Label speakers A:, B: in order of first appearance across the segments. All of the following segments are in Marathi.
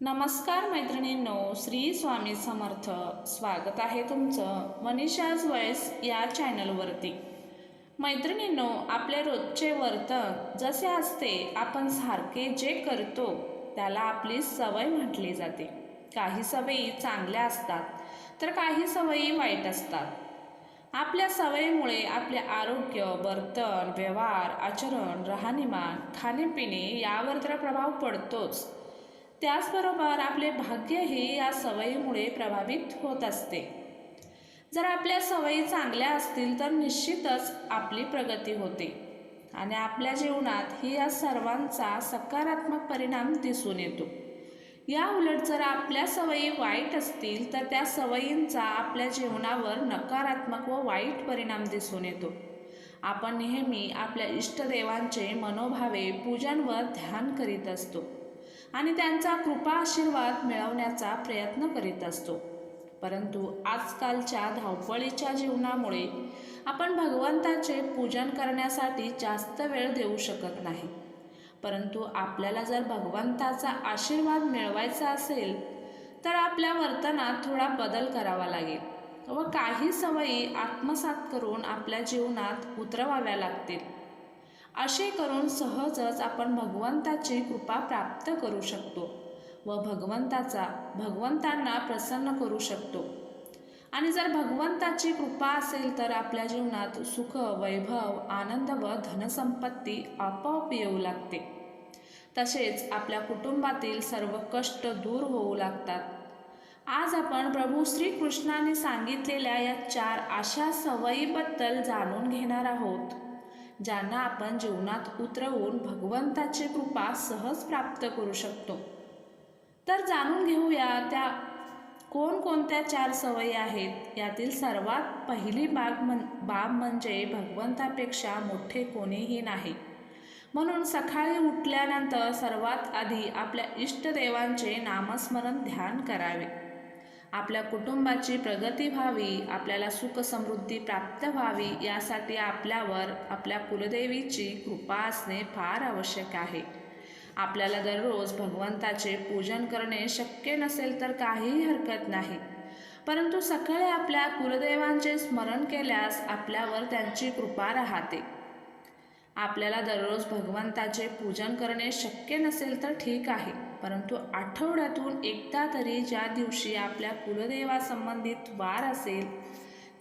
A: नमस्कार मैत्रिणींनो श्री स्वामी समर्थ. स्वागत आहे तुमचं मनीषाज वयस या चॅनलवरती. मैत्रिणींनो आपले रोजचे वर्तन जसे असते आपण सारखे जे करतो त्याला आपली सवय म्हटली जाते. काही सवयी चांगल्या असतात तर काही सवयी वाईट असतात. आपल्या सवयीमुळे आपले आरोग्य वर्तन व्यवहार आचरण राहणीमान खाणेपिणे यावर तर प्रभाव पडतोच. त्याचबरोबर आपले भाग्यही या सवयीमुळे प्रभावित होत असते. जर आपल्या सवयी चांगल्या असतील तर निश्चितच आपली प्रगती होते. आणि आपल्या जीवनात ही या सर्वांचा सकारात्मक परिणाम दिसून येतो. या उलट जर आपल्या सवयी वाईट असतील तर त्या सवयींचा आपल्या जीवनावर नकारात्मक व वाईट परिणाम दिसून येतो. आपण नेहमी आपल्या इष्टदेवांचे मनोभावे पूजन व ध्यान करीत असतो. आणि त्यांचा कृपा आशीर्वाद मिळवण्याचा प्रयत्न करीत असतो. परंतु आजकालच्या धावपळीच्या जीवनामुळे आपण भगवंताचे पूजन करण्यासाठी जास्त वेळ देऊ शकत नाही. परंतु आपल्याला जर भगवंताचा आशीर्वाद मिळवायचा असेल तर आपल्या वर्तनात थोडा बदल करावा लागेल व काही सवयी आत्मसात करून आपल्या जीवनात उतरवाव्या लागतील. असे करून सहजच आपण भगवंताची कृपा प्राप्त करू शकतो व भगवंताचा भगवंतांना प्रसन्न करू शकतो. आणि जर भगवंताची कृपा असेल तर आपल्या जीवनात सुख वैभव आनंद व धनसंपत्ती आपोआप येऊ लागते. तसेच आपल्या कुटुंबातील सर्व कष्ट दूर होऊ लागतात. आज आपण प्रभू श्रीकृष्णाने सांगितलेल्या या चार अशा सवयीबद्दल जाणून घेणार आहोत. ज्यांना आपण जीवनात उतरवून भगवंताची कृपा सहज प्राप्त करू शकतो. तर जाणून घेऊया त्या कोणकोणत्या चार सवयी आहेत. यातील सर्वात पहिली बाग म्हण बाब म्हणजे भगवंतापेक्षा मोठे कोणीही नाही. म्हणून सकाळी उठल्यानंतर सर्वात आधी आपल्या इष्टदेवांचे नामस्मरण ध्यान करावे. आपल्या कुटुंबाची प्रगती व्हावी आपल्याला सुख समृद्धी प्राप्त व्हावी यासाठी आपल्यावर आपल्या कुलदेवीची कृपा असणे फार आवश्यक आहे. आपल्याला दररोज भगवंताचे पूजन करणे शक्य नसेल तर काहीही हरकत नाही. परंतु सकाळी आपल्या कुलदेवांचे स्मरण केल्यास आपल्यावर त्यांची कृपा राहते. आपल्याला दररोज भगवंताचे पूजन करणे शक्य नसेल तर ठीक आहे. परंतु आठवड्यातून एकदा तरी ज्या दिवशी आपल्या कुलदेवासंबंधित वार असेल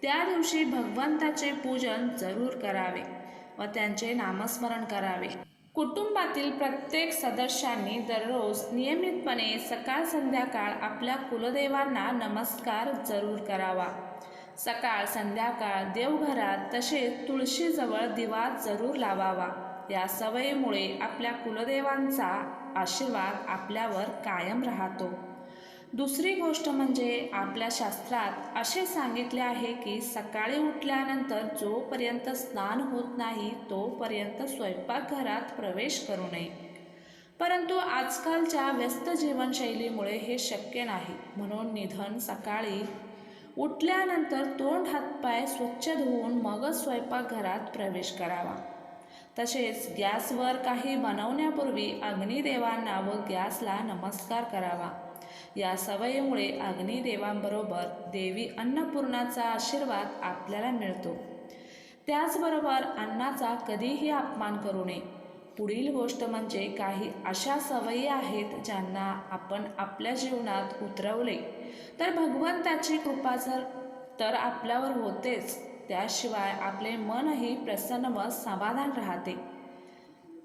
A: त्या दिवशी भगवंताचे पूजन जरूर करावे व त्यांचे नामस्मरण करावे. कुटुंबातील प्रत्येक सदस्यांनी दररोज नियमितपणे सकाळ संध्याकाळ आपल्या कुलदेवांना नमस्कार जरूर करावा. सकाळ संध्याकाळ देवघरात तसेच तुळशीजवळ दिवा जरूर लावावा. या सवयीमुळे आपल्या कुलदेवांचा आशीर्वाद आपल्यावर कायम राहतो. दुसरी गोष्ट म्हणजे आपल्या शास्त्रात असे सांगितले आहे की सकाळी उठल्यानंतर जोपर्यंत स्नान होत नाही तोपर्यंत स्वयंपाकघरात प्रवेश करू नये. परंतु आजकालच्या व्यस्त जीवनशैलीमुळे हे शक्य नाही. म्हणून निधन सकाळी उठल्यानंतर तोंड हातपाय स्वच्छ धुवून मगच स्वयंपाकघरात प्रवेश करावा. तसेच गॅसवर काही बनवण्यापूर्वी अग्निदेवांना व गॅसला नमस्कार करावा. या सवयीमुळे अग्निदेवांबरोबर देवी अन्नपूर्णाचा आशीर्वाद आपल्याला मिळतो. त्याचबरोबर अन्नाचा कधीही अपमान करू नये. पुढील गोष्ट म्हणजे काही अशा सवयी आहेत ज्यांना आपण आपल्या जीवनात उतरवले. तर भगवंताची कृपा जर तर आपल्यावर होतेच. त्याशिवाय आपले मनही प्रसन्न व समाधान राहते.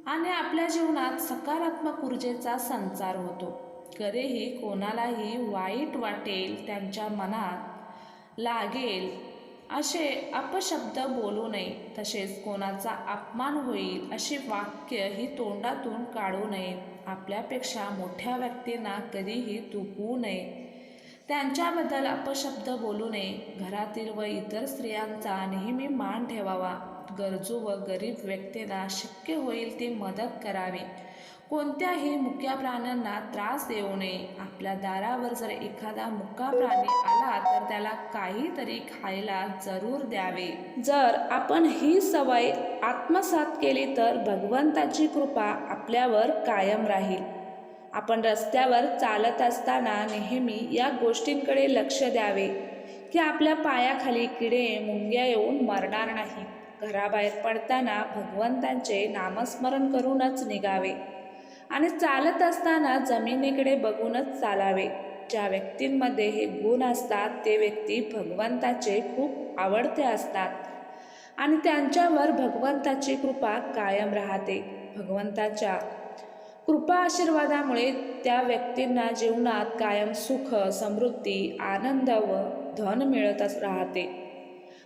A: आणि आपल्या जीवनात सकारात्मक ऊर्जेचा संचार होतो. कधीही कोणालाही वाईट वाटेल त्यांच्या मनात लागेल असे अपशब्द बोलू नये. तसेच कोणाचा अपमान होईल अशी वाक्य ही तोंडातून काढू नये. आपल्यापेक्षा मोठ्या व्यक्तींना कधीही दुखवू नये. त्यांच्याबद्दल अपशब्द बोलू नये. घरातील व इतर स्त्रियांचा नेहमी मान ठेवावा. गरजू व गरीब व्यक्तीला शक्य होईल ती मदत करावी. कोणत्याही मुक्या प्राण्यांना त्रास देऊ नये. आपल्या दारावर जर एखादा मुक्का प्राणी आला तर त्याला काहीतरी खायला जरूर द्यावे. जर आपण ही सवय आत्मसात केली तर भगवंताची कृपा आपल्यावर कायम राहील. आपण रस्त्यावर चालत असताना नेहमी या गोष्टींकडे लक्ष द्यावे की आपल्या पायाखाली किडे मुंग्या येऊन मरणार नाही. घराबाहेर पडताना भगवंतांचे नामस्मरण करूनच निघावे आणि चालत असताना जमिनीकडे बघूनच चालावे. ज्या व्यक्तींमध्ये हे गुण असतात ते व्यक्ती भगवंताचे खूप आवडते असतात आणि त्यांच्यावर भगवंताची कृपा कायम राहते. भगवंताच्या कृपा आशीर्वादामुळे त्या व्यक्तींना जीवनात कायम सुख समृद्धी आनंद व धन मिळतच राहते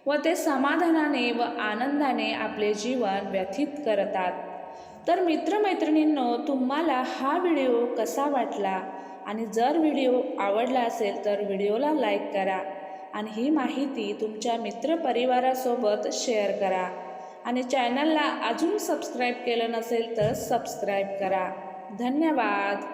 A: व ते समाधानाने व आनंदाने आपले जीवन व्यथित करतात. तर मित्रमैत्रिणींनो तुम्हाला हा व्हिडिओ कसा वाटला? आणि जर व्हिडिओ आवडला असेल तर व्हिडिओला लाईक करा आणि ही माहिती तुमच्या मित्रपरिवारासोबत शेअर करा. आणि चॅनलला अजून सबस्क्राईब केलं नसेल तर सबस्क्राईब करा. धन्यवाद.